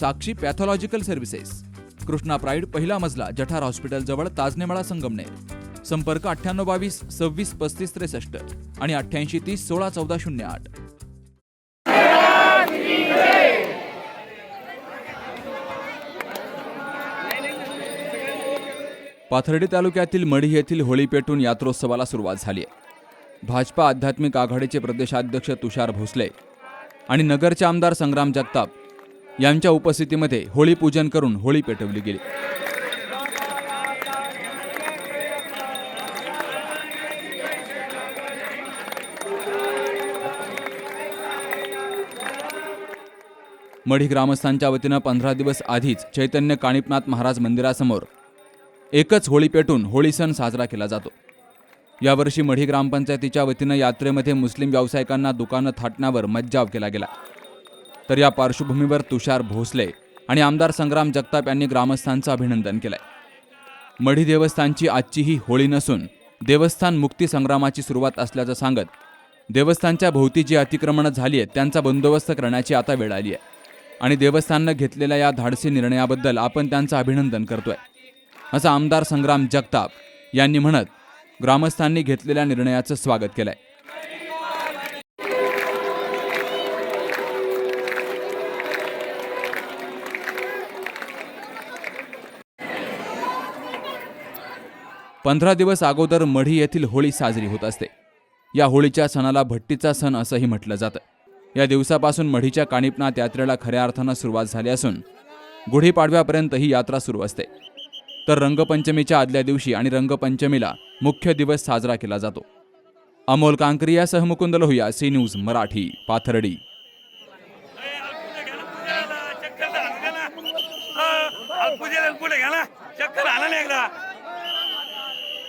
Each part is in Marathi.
Sakshi Pathological Services. Krishna Pride पहिला मजला जठार हॉस्पिटल जवळ ताजनेमाळा संगमनेर. संपर्क अठ्ठ्याण्णव बावीस सव्वीस पस्तीस त्रेसष्ट आणि अठ्ठ्याऐंशी तीस सोळा चौदा शून्य आठ. पाथर्डी तालुक्यातील मढी येथील होळी पेटून यात्रोत्सवाला सुरुवात झाली आहे. भाजपा आध्यात्मिक आघाडीचे प्रदेशाध्यक्ष तुषार भोसले आणि नगरचे आमदार संग्राम जगताप यांच्या उपस्थितीमध्ये होळी पूजन करून होळी पेटवली गेली. मढी ग्रामस्थांच्या वतीनं पंधरा दिवस आधीच चैतन्य काणिपनाथ महाराज मंदिरासमोर एकच होळी पेटून होळी सण साजरा केला जातो. यावर्षी मढी ग्रामपंचायतीच्या वतीनं यात्रेमध्ये मुस्लिम व्यावसायिकांना दुकानं थाटण्यावर मज्जाव केला गेला. तर या पार्श्वभूमीवर तुषार भोसले आणि आमदार संग्राम जगताप यांनी ग्रामस्थांचं अभिनंदन केलंय. मढी देवस्थानची आजची ही होळी नसून देवस्थान मुक्ती संग्रामाची सुरुवात असल्याचं सांगत देवस्थानच्या भोवती जी अतिक्रमणं झाली आहेत त्यांचा बंदोबस्त करण्याची आता वेळ आली आहे आणि देवस्थाननं घेतलेल्या या धाडसी निर्णयाबद्दल आपण त्यांचं अभिनंदन करतोय. असं आमदार संग्राम जगताप यांनी म्हणत ग्रामस्थांनी घेतलेल्या निर्णयाचं स्वागत केलंय. पंधरा दिवस अगोदर मढी येथील होळी साजरी होत असते. या होळीच्या सणाला भट्टीचा सण असंही म्हटलं जातं. या दिवसापासून मढीच्या काणिपनाथ यात्रेला खऱ्या अर्थानं सुरुवात झाली असून गुढीपाडव्यापर्यंत ही यात्रा सुरू असते. तर रंगपंचमीच्या आदल्या दिवशी आणि रंगपंचमीला मुख्य दिवस साजरा केला जातो. अमोल कांकरियासह मुकुंद लोहिया सी न्यूज मराठी पाथर्डी. चक्कर आला नाही एकदा.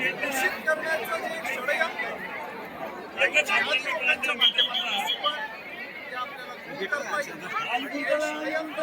दूषित करण्याचं जे एक षडयंत्र आहे, ते माध्यमातून ते आपल्याला दूर करता षडयंत्र